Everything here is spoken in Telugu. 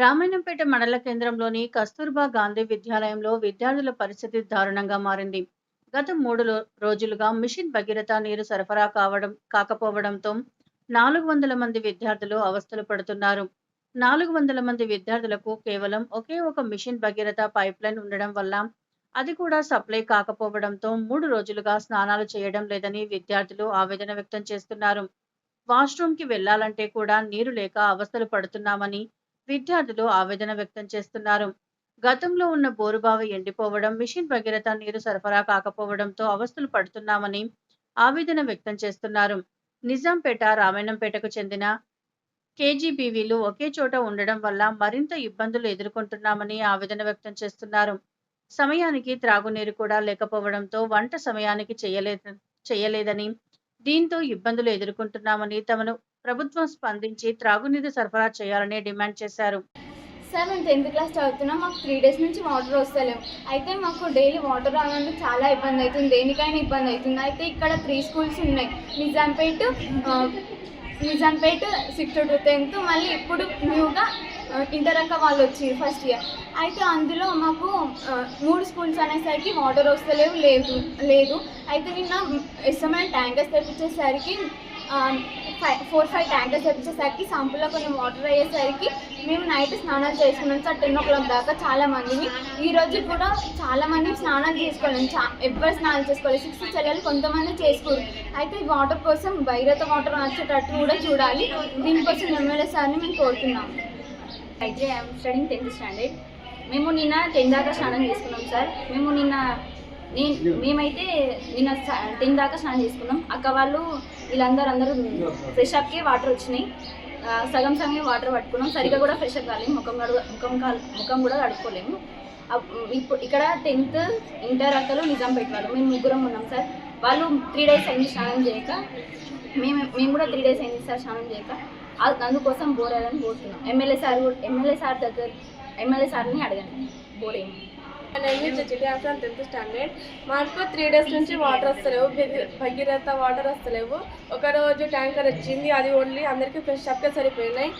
రామాయణంపేట మండల కేంద్రంలోని కస్తూర్బా గాంధీ విద్యాలయంలో విద్యార్థుల పరిస్థితి దారుణంగా మారింది. గత మూడు రోజులుగా మిషన్ భగీరథ నీరు సరఫరా కావడం కాకపోవడంతో నాలుగు వందల మంది విద్యార్థులు అవస్థలు పడుతున్నారు. నాలుగు వందల మంది విద్యార్థులకు కేవలం ఒకే ఒక మిషన్ భగీరథ పైప్ లైన్ ఉండడం వల్ల అది కూడా సప్లై కాకపోవడంతో మూడు రోజులుగా స్నానాలు చేయడం లేదని విద్యార్థులు ఆవేదన వ్యక్తం చేస్తున్నారు. వాష్రూమ్కి వెళ్ళాలంటే కూడా నీరు లేక అవస్థలు పడుతున్నామని విద్యార్థులు ఆవేదన వ్యక్తం చేస్తున్నారు. గతంలో ఉన్న బోరుబావి ఎండిపోవడం మిషన్ భగీరథ నీరు సరఫరా కాకపోవడంతో అవస్థలు పడుతున్నామని ఆవేదన వ్యక్తం చేస్తున్నారు. నిజాంపేట రామాయణంపేటకు చెందిన కేజీబీవీలు ఒకే చోట ఉండడం వల్ల మరింత ఇబ్బందులు ఎదుర్కొంటున్నామని ఆవేదన వ్యక్తం చేస్తున్నారు. సమయానికి త్రాగునీరు కూడా లేకపోవడంతో వంట సమయానికి చేయలేదు చేయలేదని దీంతో ఇబ్బందులు ఎదుర్కొంటున్నామని తమను ప్రభుత్వం స్పందించి త్రాగునీరు సరఫరా చేయాలని డిమాండ్ చేశారు. సార్ మేము టెన్త్ క్లాస్ చదువుతున్నాం. మాకు త్రీ డేస్ నుంచి వాటర్ వస్తలేము అయితే మాకు డైలీ వాటర్ రావాలంటే చాలా ఇబ్బంది అవుతుంది. దేనికైనా ఇబ్బంది అవుతుంది. అయితే ఇక్కడ త్రీ స్కూల్స్ ఉన్నాయి. Nizampet Nizampet Nizampet sixth to tenth మళ్ళీ ఇప్పుడు న్యూగా ఇంటర్ అక్క వాళ్ళు వచ్చి ఫస్ట్ ఇయర్ అయితే అందులో మాకు మూడు స్కూల్స్ అనేసరికి వాటర్ వస్తలేవు లేదు లేదు. అయితే నిన్న ఇష్టమైన ట్యాంకర్స్ తెప్పించేసరికి ఫైవ్ ఫోర్ ఫైవ్ ట్యాంకర్స్ తెప్పించేసరికి సంపులో కొంచెం వాటర్ అయ్యేసరికి మేము నైట్ స్నానాలు చేసుకున్నాం. సార్ టెన్ ఓ క్లాక్ దాకా చాలా మందిని. ఈ రోజు కూడా చాలా మంది స్నానాలు చేసుకోలేము చా ఎవరు స్నానాలు చేసుకోలేదు. సిక్స్ చెల్లెలు కొంతమంది చేసుకోరు అయితే ఈ వాటర్ కోసం భైరత వాటర్ వచ్చేటట్టు కూడా చూడాలి. దీనికోసం ఎమ్మెల్యే సార్ని మేము కోరుతున్నాము అయితే ఐఎమ్ స్టడింగ్ టెన్త్ స్టాండర్డ్. మేము నిన్న టెన్ దాకా స్నానం చేసుకున్నాం సార్. మేము నిన్న నేను మేమైతే నిన్న టెన్ దాకా స్నానం చేసుకున్నాం. అక్క వాళ్ళు వీళ్ళందరూ అందరూ ఫ్రెష్ అప్కి వాటర్ వచ్చినాయి. సగం సగం వాటర్ పట్టుకున్నాం. సరిగా కూడా ఫ్రెష్ అప్ కాలేము ముఖం కడుగు ముఖం కాలు ముఖం కూడా కడుక్కోలేము. ఇప్పుడు ఇక్కడ టెన్త్ ఇంటర్ అక్కలు నిజాంపేట వాళ్ళు మేము ముగ్గురం ఉన్నాం సార్. వాళ్ళు త్రీ డేస్ అయింది స్నానం చేయక. మేము మేము కూడా త్రీ డేస్ అయింది సార్ స్నానం చేయక. అందుకోసం బోర్ అయ్యాలని కోరుతున్నాం. ఎమ్మెల్యే సార్ ఎమ్మెల్యే సార్ దగ్గర ఎమ్మెల్యే సార్ని అడగండి. బోర్. వేయండి నేను టెన్త్ స్టాండర్డ్. మాకు త్రీ డేస్ నుంచి వాటర్ వస్తలేవు. భగీరథ వాటర్ వస్తలేవు. ఒక రోజు ట్యాంకర్ వచ్చింది. అది ఓన్లీ అందరికీ ఫ్రెష్ అప్గా సరిపోయినాయి.